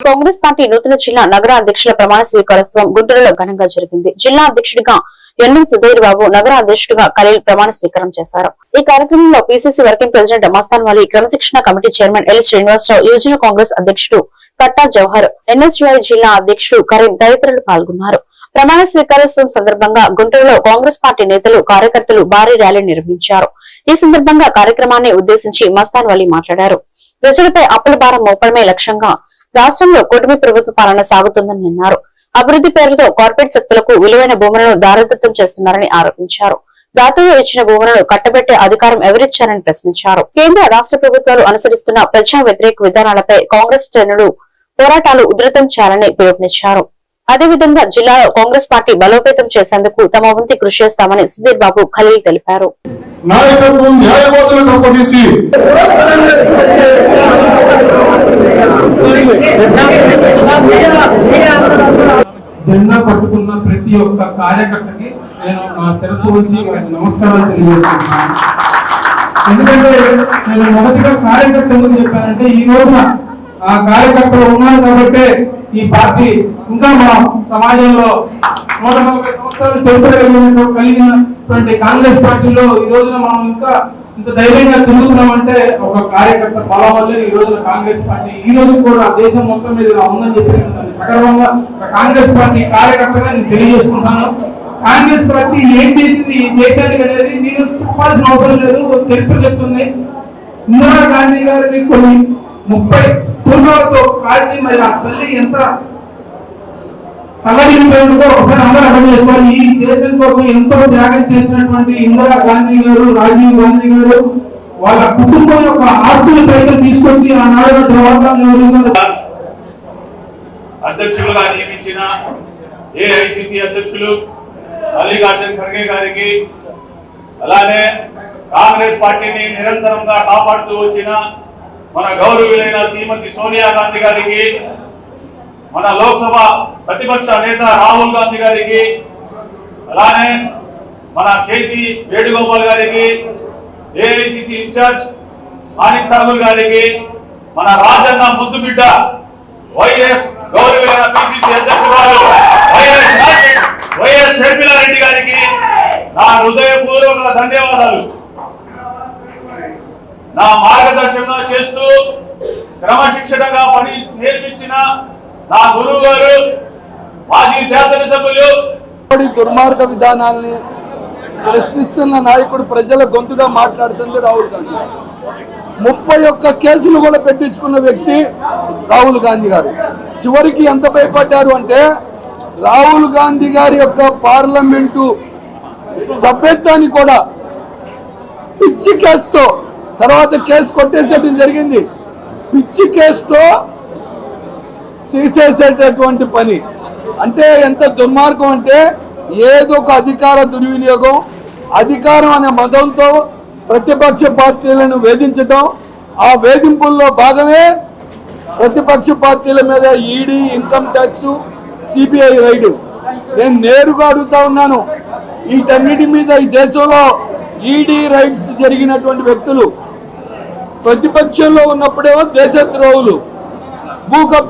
Congress party నూతన జిల్లా నగర అధ్యక్షుల ప్రమాణ స్వీకారోత్సవం గుంటూరులో ఘనంగా జరిగింది. జిల్లా అధ్యక్షుడిగా ఎన్ఎం సుధీర్ బాబు నగర అధ్యక్షుడిగా ఖలీల్ ప్రమాణ స్వీకారం చేశారు. ఈ కార్యక్రమంలో PCC working president Mastan Vali క్రమశిక్షణ కమిటీ చైర్మన్ ఎల్ శ్రీనివాసరావు యువజన కాంగ్రెస్ అధ్యక్షుడు కట్టా జవహర్ ఎన్ఎస్యుఐ జిల్లా అధ్యక్షుడు కరీం తదితరులు పాల్గొన్నారు. ప్రమాణ స్వీకారోత్సవం సందర్భంగా గుంటూరులో కాంగ్రెస్ పార్టీ నేతలు కార్యకర్తలు భారీ ర్యాలీ నిర్వహించారు. ఈ సందర్భంగా కార్యక్రమాన్ని ఉద్దేశించి మస్తాన్ వాలి మాట్లాడారు. ప్రజలపై అప్పుల భారం మోపడమే లక్ష్యంగా రాష్ట్రంలో కూటమి ప్రభుత్వ పాలన సాగుతుందని అన్నారు. అభివృద్ధి పేరుతో కార్పొరేట్ శక్తులకు విలువైన భూములను దారదత్తం చేస్తున్నారని ఆరోపించారు. దాతలు ఇచ్చిన భూములను కట్టబెట్టే అధికారం ఎవరిచ్చారని ప్రశ్నించారు. కేంద్ర రాష్ట్ర ప్రభుత్వాలు అనుసరిస్తున్న ప్రజా వ్యతిరేక విధానాలపై కాంగ్రెస్ శ్రేణులు పోరాటాలు ఉధృతం చేయాలని పిలుపునిచ్చారు. అదేవిధంగా జిల్లాలో కాంగ్రెస్ పార్టీ బలోపేతం చేసేందుకు తమ వంతు కృషి చేస్తామని సుధీర్ బాబు ఖలీల్ తెలిపారు. నాయకత్వం న్యాయవాదులకు అప్పగించి పట్టుకున్న ప్రతి ఒక్క కార్యకర్తకి నేను నా శిరస్సు ఉంచి వారికి నమస్కారాలు తెలియజేస్తున్నాను. ఎందుకంటే నేను మొదటిగా కార్యకర్త ఎందుకు చెప్పానంటే ఈ రోజున ఆ కార్యకర్తలు ఉన్నారు కాబట్టి ఈ పార్టీ ఇంకా మన సమాజంలో నూట నలభై సంవత్సరాలు చరిత్ర కలిగినటువంటి కాంగ్రెస్ పార్టీలో ఈ రోజున మనం ఇంకా ఇంత ధైర్యంగా తిరుగుతున్నామంటే ఒక కార్యకర్త బలం వల్లే ఈ రోజున కాంగ్రెస్ పార్టీ ఈ రోజు కూడా దేశం మొత్తం మీద ఉందని చెప్పి సగర్వంగా కాంగ్రెస్ పార్టీ కార్యకర్తగా నేను తెలియజేసుకుంటాను. కాంగ్రెస్ పార్టీ ఏం చేసింది ఈ దేశానికి అనేది నేను చెప్పాల్సిన అవసరం లేదు చరిత్ర చెప్తుంది. ఇందిరా గాంధీ గారిని కొన్ని ముప్పై పూర్వాలతో కాల్చి మరి ఆ తల్లి ఎంత తల్లడిపోయిందో ఒకసారి అందరూ అర్థం చేసుకోవాలి. ఈ దేశం కోసం ఎంతో త్యాగం చేసినటువంటి ఇందిరా గాంధీ గారు రాజీవ్ గాంధీ గారు వాళ్ళ కుటుంబం యొక్క ఆస్తులు సైతం తీసుకొచ్చి ఆనాడు జవహర్లాల్ నెహ్రూ గారు అధ్యక్షులుగా ఇచ్చిన ఏఐసిసి అధ్యక్షులు మల్లికార్జున్ ఖర్గే గారికి అలానే కాంగ్రెస్ పార్టీని నిరంతరంగా కాపాడుతూ వచ్చిన మన గౌరవులైన శ్రీమతి సోనియా గాంధీ గారికి మన లోక్సభ ప్రతిపక్ష నేత రాహుల్ గాంధీ గారికి అలానే మన కేసీ వేణుగోపాల్ గారికి ఏఐసిసి ఇన్ఛార్జ్ మాణిక్ ఠాగూర్ గారికి మన రాజన్న ముద్దు బిడ్డ వైఎస్ గౌరవైన పిసిసి అధ్యక్షురాలు వైఎస్ రాజశేఖర్- షర్మిలారెడ్డి గారికి నా హృదయపూర్వక ధన్యవాదాలు. నా మార్గదర్శనం చేస్తూ క్రమశిక్షణగా పని నేర్పించిన నా గురువు గారు మాజీ శాసనసభ్యులు. దుర్మార్గ విధానాల్ని ప్రశ్నిస్తున్న నాయకుడు ప్రజల గొంతుగా మాట్లాడుతుంది రాహుల్ గాంధీ. ముప్పై ఒక్క కేసులు కూడా పెట్టించుకున్న వ్యక్తి రాహుల్ గాంధీ గారు. చివరికి ఎంత భయపడ్డారు అంటే రాహుల్ గాంధీ గారి యొక్క పార్లమెంటు సభ్యత్వాన్ని కూడా పిచ్చి కేసుతో తర్వాత కేసు కొట్టేసేయడం జరిగింది. పిచ్చి కేసుతో తీసేసేటటువంటి పని. అంటే ఎంత దుర్మార్గం అంటే ఏదో ఒక అధికార దుర్వినియోగం అధికారం అనే మతంతో ప్రతిపక్ష పార్టీలను వేధించటం ఆ వేధింపుల్లో భాగమే ప్రతిపక్ష పార్టీల మీద ED income tax CBI raid. నేను నేరుగా అడుగుతా ఉన్నాను వీటన్నిటి మీద ఈ దేశంలో ఈడీ రైడ్స్ జరిగినటువంటి వ్యక్తులు ప్రతిపక్షంలో ఉన్నప్పుడేమో దేశద్రోహులు భూ